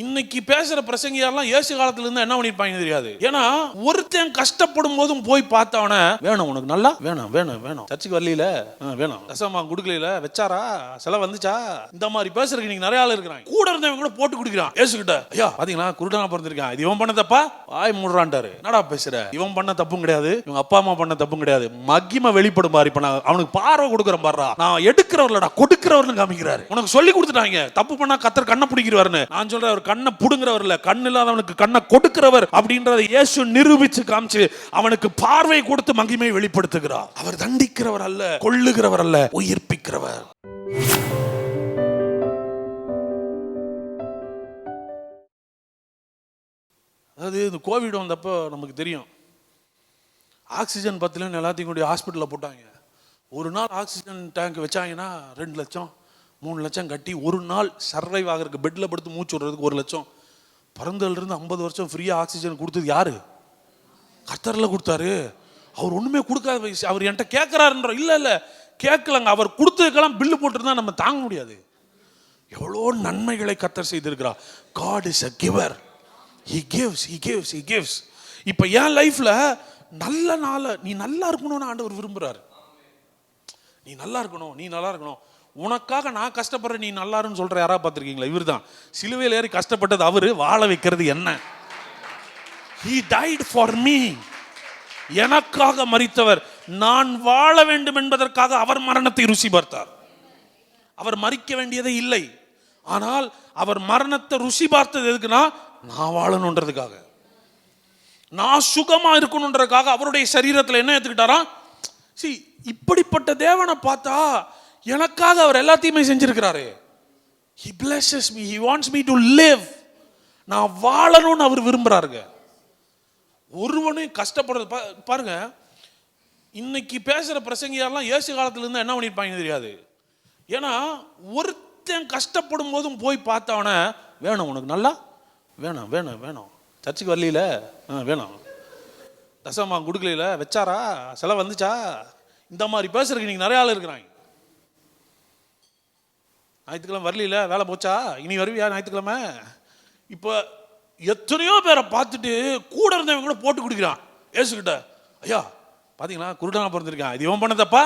இன்னைக்கு பேசுற பிரசங்கியாரெல்லாம் இயேசு காலத்துல இருந்து என்ன பண்ணிருப்பாங்க தெரியாது. ஏன்னா ஒருத்தன் கஷ்டப்படும் போதும் போய் பார்த்தவன வேணும் உனக்கு நல்லா வேணும் வேணும் வேணும். சர்ச்சுக்கு வரல வேணும். ரசமா குடுக்கல வச்சாரா? செலவு வந்துச்சா? இந்த மாதிரி பேசுறதுக்கு நீங்க நிறைய ஆள் இருக்கிறாங்க. கூட இருந்தவங்க கூட போட்டு குடுக்கிறான். இயேசு கிட்ட ஐயா பாத்தீங்களா? குருடனா பிறந்திருக்கான். இது இவன் பண்ண தப்பா? ஆய் மூடுறான்டாரு. என்னடா பேசுற? இவன் பண்ண தப்பும் கிடையாது. இவங்க அப்பா அம்மா பண்ண தப்பும் கிடையாது. மகிமை வெளிப்படும் பாரு இப்ப நான் அவனுக்கு பார்வை கொடுக்குற பாருடா. நான் எடுக்கிறவர்லடா கொடுக்கிறவர்னு காமிக்கிறாரு. உனக்கு சொல்லி கொடுத்துட்டாங்க. தப்பு பண்ணா கத்தர் கண்ணை பிடிக்கிறவர்னு நான் சொல்றேன் கண்ணை புடுங்கிறவர் இல்ல. கண் இல்லாதவனுக்கு கண்ணை கொடுக்கிறவர் அப்படின்றத இயேசு நிரூபிச்சு காமிச்சு அவனுக்கு பார்வை கொடுத்து மகிமையை வெளிப்படுத்துகிறார். அவர் தண்டிக்கிறவர் அல்ல கொள்ளுகிறவர் அல்ல உயிர்ப்பிக்கிறவர். அதாவது இந்த கோவிட் வந்தப்போ நமக்கு தெரியும். ஆக்சிஜன் பத்தலன்னு எல்லாத்தையும் கொண்டு ஹாஸ்பிட்டலில் போட்டாங்க. ஒரு நாள் ஆக்சிஜன் டேங்க் வச்சாங்கன்னா ரெண்டு லட்சம். மூணு லட்சம் கட்டி ஒரு நாள் சர்வைவ் ஆகிறதுக்கு பெட்டில் படுத்து மூச்சு விடுறதுக்கு ஒரு லட்சம். பிறந்ததுலேருந்து ஐம்பது வருஷம் ஃப்ரீயாக ஆக்சிஜன் கொடுத்தது யார்? கர்த்தரில் கொடுத்தாரு. அவர் ஒன்றுமே கொடுக்காத வயசு. அவர் என்கிட்ட கேட்குறாருன்றோம் இல்லை இல்லை. கேட்கலங்க அவர் கொடுத்ததுக்கெல்லாம் பில்லு போட்டுருந்தா நம்ம தாங்க முடியாது. எவ்வளோ நன்மைகளை கத்தர் செய்திருக்கிறார். God is a giver he gives he gives he gives இப்போ என் லைஃப்பில் நல்ல நாளை நீ நல்லா இருக்கணும்னு ஆண்டவர் விரும்புகிறாரு நீ நல்லா இருக்கணும் நீ நல்லா இருக்கணும். உனக்காக நான் கஷ்டப்படுறேன் நீ நல்லாருன்னு சொல்கிற யாராவது பார்த்துருக்கீங்களா? இவர் தான் சிலுவையில் ஏறி கஷ்டப்பட்டது அவர் வாழ வைக்கிறது என்ன? ஹீ டைட் ஃபார் மீ எனக்காக மறித்தவர் நான் வாழ வேண்டும் என்பதற்காக அவர் மரணத்தை ருசி பார்த்தார். அவர் மறிக்க வேண்டியதே இல்லை. ஆனால் அவர் மரணத்தை ருசி பார்த்தது எதுக்குன்னா நான் வாழணுன்றதுக்காக. நான் சுகமாக இருக்கணுன்றதுக்காக அவருடைய சரீரத்தில் என்ன எடுத்துக்கிட்டாரா சி இப்படிப்பட்ட தேவனை பார்த்தா எனக்காக அவர் எல்லாத்தையுமே செஞ்சிருக்கிறாரு. He blesses me he wants me to live நான் வாழணும்னு அவர் விரும்புகிறாருங்க ஒருவனையும் கஷ்டப்படுறது பா- பாருங்க. இன்னைக்கு பேசுகிற பிரசங்கியாரெல்லாம் இயேசு காலத்துலேருந்து என்ன பண்ணிருப்பாங்க தெரியாது. ஏன்னா ஒருத்தன் கஷ்டப்படும் போதும் போய் பார்த்தவனே வேணும் உனக்கு நல்லா? வேணும் வேணும் வேணும். சர்ச்சுக்கு ஆ வேணும். தசமா கொடுக்கல வச்சாரா? செலவு வந்துச்சா? இந்த மாதிரி பேசுறதுக்கு நீங்க நிறைய ஆள் இருக்கிறாங்க. ஞாயிற்றுக்கிழமை வரலையில? வேலை போச்சா? இனி வருவியா ஞாயிற்றுக்கிழமை? இப்போ எத்தனையோ பேரை பார்த்துட்டு கூட இருந்தவங்க கூட போட்டு கொடுக்குறான். ஏசுக்கிட்ட ஐயா பார்த்தீங்களா குருடனா பிறந்திருக்கான் இது இவன் பண்ண தப்பா?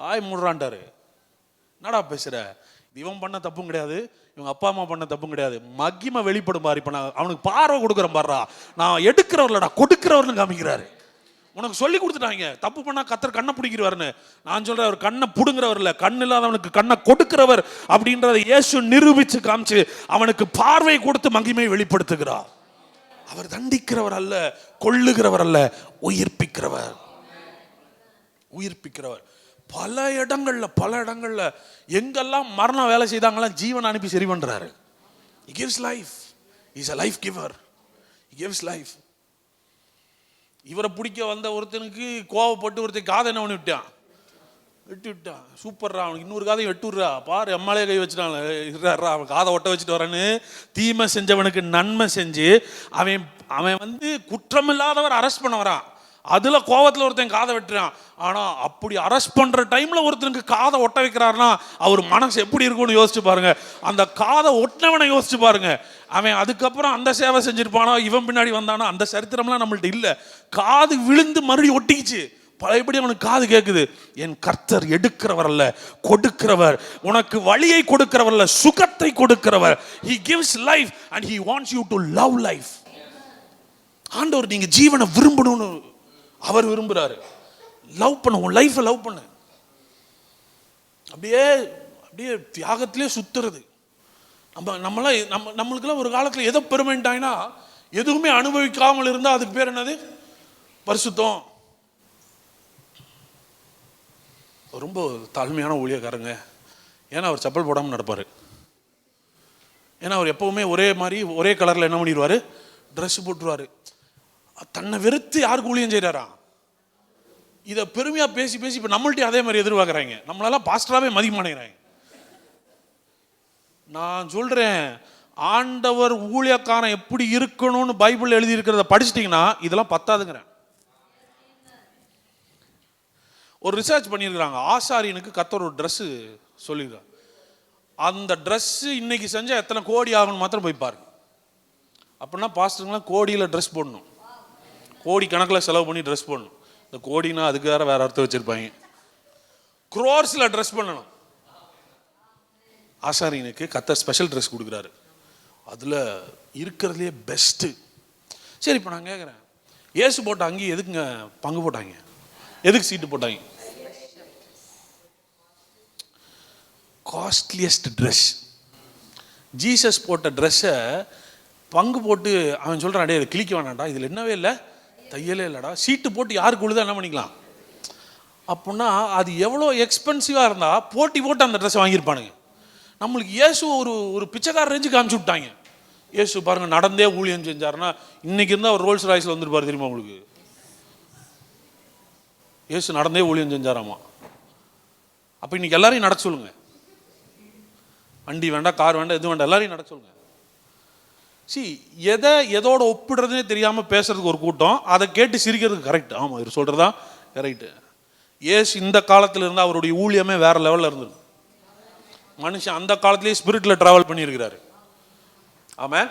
வாய் மூடுறான்டாரு என்னடா பேசுகிற இது இவன் பண்ண தப்பும் கிடையாது. இவங்க அப்பா அம்மா பண்ண தப்பும் கிடையாது. மகிமை வெளிப்படும் பாரு இப்போ நான் அவனுக்கு பார்வை கொடுக்குறேன் பாருடா. நான் எடுக்கிறவர்லடா கொடுக்கிறவர்னு காமிக்கிறாரு. உனக்கு சொல்லி கொடுத்துட்டாங்க. தப்பு பண்ணா கத்தர் கண்ணை பிடிக்கிறவர்னு. நான் சொல்றேன் அவர் கண்ணை பிடுங்குறவர் இல்லை. கண் இல்லாதவனுக்கு கண்ணை கொடுக்கிறவர் அப்படின்றத இயேசு நிரூபிச்சு காமிச்சு அவனுக்கு பார்வை கொடுத்து மகிமை வெளிப்படுத்துகிறார். அவர் தண்டிக்கிறவர் அல்ல கொள்ளுகிறவர் அல்ல உயிர்ப்பிக்கிறவர். உயிர்ப்பிக்கிறவர். பல இடங்கள்ல பல இடங்கள்ல எங்கெல்லாம் மரணம் வேலை செய்தாங்களாம் ஜீவன் அனுப்பி சரி பண்றாரு. He gives is a life giver he gives இவரை பிடிக்க வந்த ஒருத்தனுக்கு கோவப்பட்டு ஒருத்தன் காதை என்ன பண்ணி விட்டான்? வெட்டி விட்டான். சூப்பர்ரா அவனுக்கு இன்னொரு காதையும் வெட்டி பாரு எம்மாலே கை வச்சுட்டான். இருறா அவன் காதை ஒட்ட வச்சுட்டு வரேன்னு தீமை செஞ்சவனுக்கு நன்மை செஞ்சு அவன் அவன் வந்து குற்றமில்லாதவர் அரெஸ்ட் பண்ண வரான். அதில் கோவத்தில் ஒருத்தன் காதை வெட்டுறான். ஆனால் அப்படி அரெஸ்ட் பண்ணுற டைமில் ஒருத்தனுக்கு காதை ஒட்ட வைக்கிறாருன்னா அவர் மனசு எப்படி இருக்கும்னு யோசிச்சு பாருங்கள் அந்த காதை ஒட்டினவனை யோசிச்சு பாருங்கள் அவன் அதுக்கப்புறம் அந்த சேவை செஞ்சுருப்பானா? இவன் பின்னாடி வந்தானோ? அந்த சரித்திரம்லாம் நம்மள்ட்ட இல்லை. காது விழுந்து மறுபடியும் ஒட்டிக்கிச்சு. பழையபடி அவனுக்கு காது கேட்குது என் கர்த்தர் எடுக்கிறவர் அல்ல கொடுக்கிறவர். உனக்கு வழியை கொடுக்கிறவர் அல்ல சுகத்தை கொடுக்கிறவர். He gives life and he wants you to love life ஆண்டவர் நீங்கள் ஜீவனை விரும்பணும்னு அவர் விரும்புகிறாரு லவ் பண்ண உன் லைஃப்பை லவ் பண்ணு. அப்படியே அப்படியே தியாகத்திலே சுத்துறது. நம்ம நம்மளாம் நம்ம நம்மளுக்கெல்லாம் ஒரு காலத்தில் எதை பெருமைட்டாங்கன்னா எதுவுமே அனுபவிக்காமல் இருந்தால் அதுக்கு பேர் என்னது? பரிசுத்தம். ரொம்ப தாழ்மையான ஊழியக்காரங்க ஏன்னா அவர் செப்பல் போடாமல் நடப்பார். ஏன்னா அவர் எப்பவுமே ஒரே மாதிரி ஒரே கலரில் என்ன பண்ணிடுவார்? ட்ரெஸ் போட்டுருவாரு. தன்னை வெறுத்து யாருக்கு ஊழியம் செய்கிறாரா இதை பெருமையாக பேசி பேசி இப்போ நம்மள்ட்டையும் அதே மாதிரி எதிர்பார்க்குறாங்க. நம்மளெல்லாம் பாஸ்டராகவே மதிக்க மாட்டேங்கிறாங்க நான் சொல்கிறேன் ஆண்டவர் ஊழியக்காரன் எப்படி இருக்கணும்னு பைபிள் எழுதியிருக்கிறத படிச்சிட்டிங்கன்னா இதெல்லாம் பத்தாதுங்கிறேன். ஒரு ரிசர்ச் பண்ணியிருக்கிறாங்க. ஆசாரியனுக்கு கத்தர் ஒரு ட்ரெஸ்ஸு சொல்லியிருக்காங்க அந்த ட்ரெஸ்ஸு இன்னைக்கு செஞ்சால் எத்தனை கோடி ஆகும்னு மாத்திரம் போய் பாருங்க. அப்படின்னா பாஸ்டருங்களாம் கோடியில் ட்ரெஸ் போடணும். கோடி கணக்கில் செலவு பண்ணி ட்ரெஸ் போடணும். இந்த கோடினா அதுக்கு வேற வேற அர்த்தம் வச்சுருப்பாங்க. க்ரோர்ஸில் ட்ரெஸ் பண்ணணும். ஆசாரியனுக்கு கத்த ஸ்பெஷல் ட்ரெஸ் கொடுக்குறாரு. அதில் இருக்கிறதுலே பெஸ்ட்டு சரி இப்போ நான் கேட்குறேன் ஏசு போட்ட அங்கேயும் எதுக்குங்க பங்கு போட்டாங்க? எதுக்கு சீட்டு போட்டாங்க? காஸ்ட்லியஸ்ட் ட்ரெஸ் ஜீசஸ் போட்ட ட்ரெஸ்ஸை பங்கு போட்டு அவன் சொல்கிறான் டே இதை கிழிக்க வேணாண்டா இதில் என்னவே இல்லை. தையலே இல்லைடா. சீட்டு போட்டு யாருக்கு உழுதா என்ன பண்ணிக்கலாம்? அப்படின்னா அது எவ்வளோ எக்ஸ்பென்சிவாக இருந்தால் போட்டி போட்டு அந்த ட்ரெஸ்ஸை வாங்கியிருப்பானுங்க. நம்மளுக்கு இயேசு ஒரு ஒரு பிச்சைக்கார ரேஞ்சு காமிச்சு விட்டாங்க. இயேசு பாருங்க நடந்தே ஊழியம் செஞ்சாருன்னா இன்னைக்கு இருந்தால் அவர் ரோல்ஸ் ராய்ஸில் வந்துருப்பாரு தெரியுமா உங்களுக்கு? இயேசு நடந்தே ஊழியம் செஞ்சாராமா? அப்போ இன்னைக்கு எல்லாரையும் நடக்க சொல்லுங்க. வண்டி வேண்டாம் கார் வேண்டாம் எது வேண்டாம் எல்லாரையும் நடக்க சொல்லுங்கள் சி எதை எதோட ஒப்பிடுறதுனே தெரியாமல் பேசுறதுக்கு ஒரு கூட்டம் அதை கேட்டு சிரிக்கிறதுக்கு கரெக்ட் ஆமாம் இவர் சொல்கிறதா கரெக்டு ஏசு இந்த காலத்தில் இருந்தால் அவருடைய ஊழியமே வேறு லெவலில் இருந்தது மனுஷன் அந்த காலத்திலேயே ஸ்பிரிட்டில் ட்ராவல் பண்ணியிருக்கிறாரு. ஆமாம்